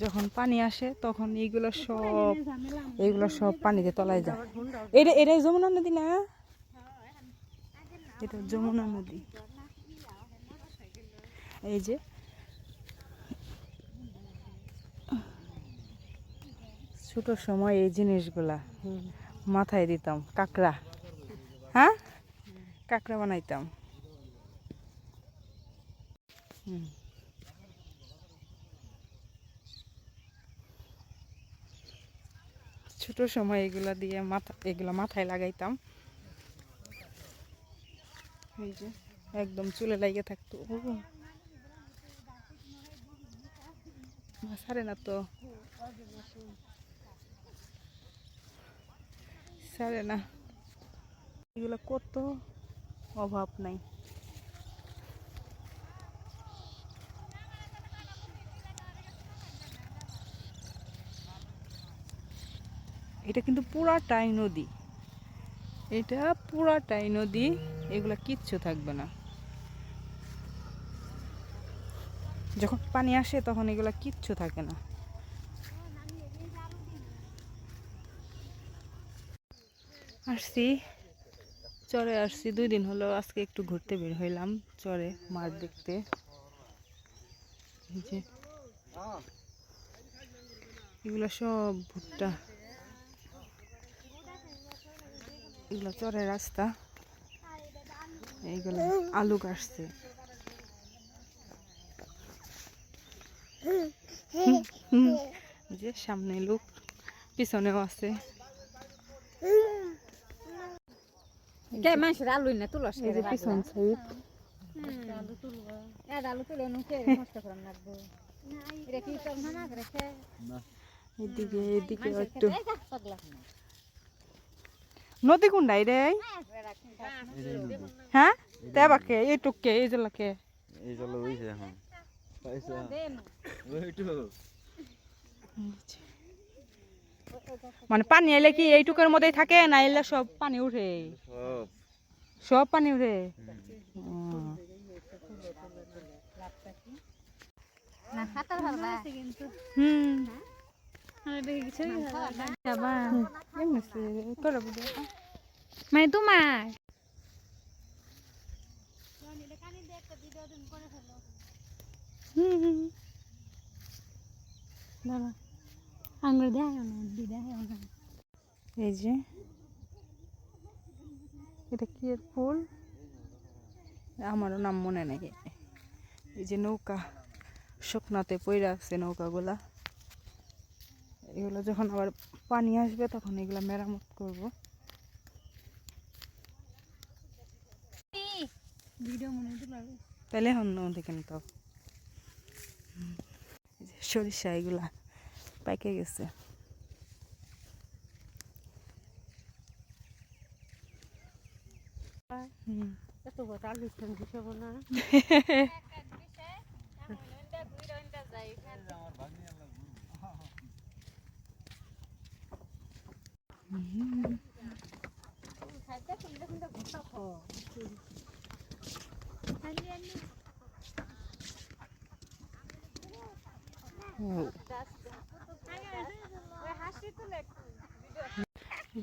যখন পানি আসে, তখন এইগুলো সব এইগুলো সব পানিতে তলায় যায়। এটা এটা যমুনা নদী না? এটা যমুনা নদী। এই যে ছোট সময় এই জিনিসগুলা মাথায় দিতাম কাঁকড়া। হ্যাঁ? কাঁকড়া বানাইতাম। হুম। ছোট সময় এগুলা দিয়ে মাথা এগুলা মাথায় লাগাইতাম। এই যে একদম চুলে লাগিয়ে থাকতো। মাছ না তো। ছাড়ে না। এগুলো কত অভাব নাই। এটা কিন্তু পুরাটাই নদী। এটা পুরাটাই নদী, এগুলো কিচ্ছু থাকবে না। যখন পানি আসে তখন এগুলো কিচ্ছু থাকে না। আসছি। চরে আসছি, দুই দিন হলো আজকে একটু ঘুরতে বের হইলাম চরে মাছ দেখতে। যে এগুলো সব ভুট্টা। এগুলো চরের রাস্তা। এইগুলো আলু কাটছে। যে সামনে লোক, পিছনেও আছে। কে মানুষের আলু না তুলস এই পিছন সাইড। আলু তুলবো। এর আলু তুলে নুকে নষ্ট করার লাগবো। এটা কি সব না রেখে এদিকে এদিকে একটু। নদী কোনটাই রে? হ্যাঁ তেবাকে এইটুককে এই জেলাকে। এই চলো হইছে এখন। পাইছা ওইটু। মানে পানি এলে কি এইটুকের মধ্যেই থাকে না এলে সব পানি উঠে? সব। পানি উঠে? হুম মানে তোমার হুম। হুম। দাঁড়া। আঙ্গুর দেয় না না এই যে এটা কি এর ফুল? আমারও নাম মনে নেই। এই যে নৌকা শুকনাতে পইরা আছে নৌকাগুলা। এগুলো যখন আবার পানি আসবে তখন এগুলা মেরামত করব। ভিডিও মনে তাহলে এখন দেখেন তো সরিষা এগুলা। পাইকে গেছে। হুম এত বড় আলু খান দিছব না ও। এই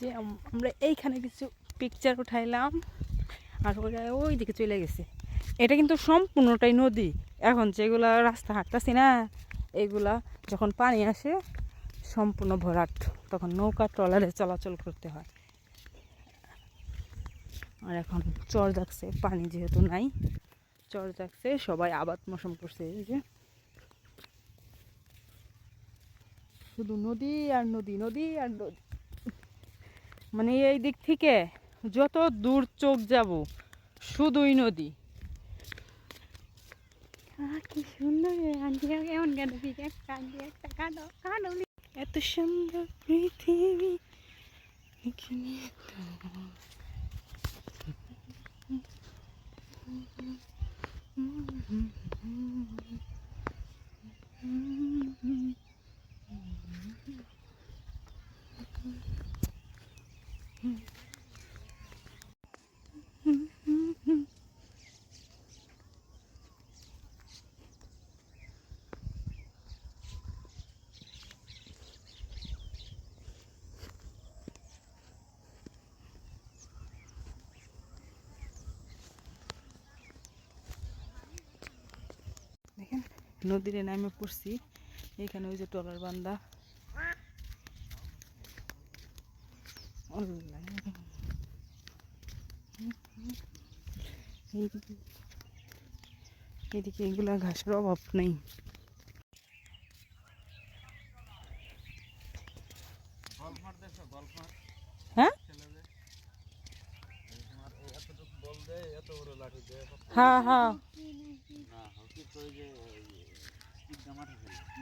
যে আমরা এইখানে কিছু পিকচার উঠাইলাম। আর ওরা ওই দিকে চলে গেছে। এটা কিন্তু সম্পূর্ণটাই নদী। এখন যেগুলা রাস্তা হাঁটতাছি না, এগুলা যখন পানি আসে, সম্পূর্ণ ভরাট। তখন নৌকা ট্রলারে চলাচল করতে হয়। আর এখন চর যাচ্ছে, পানি যেহেতু নাই, চর যাচ্ছে, সবাই আবাদ মৌসুম করছে, এই যে। শুধু নদী আর নদী নদী আর নদী। মানে এই দিক থেকে যত দূর চোখ যাব শুধুই নদী। কি সুন্দর কাঁদো এত সুন্দর পৃথিবী এখানে তো- নদীরে নামে পড়ছি। এখানে ওই যে টলার বান্দা। এদিকে এগুলা ঘাসের অভাব নেই। দেখছ হ্যাঁ? ছেলেদের এই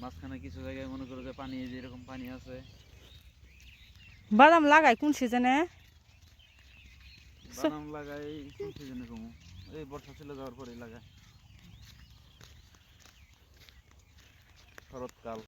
মাঝখানে কিছু জায়গায় মনে করো যে পানি যেরকম পানি আছে। বাদাম লাগাই কোন সিজনে? বাদাম লাগাই কোন সিজনে কমু? এই বর্ষা চলে যাওয়ার পরে লাগায় শরৎকাল।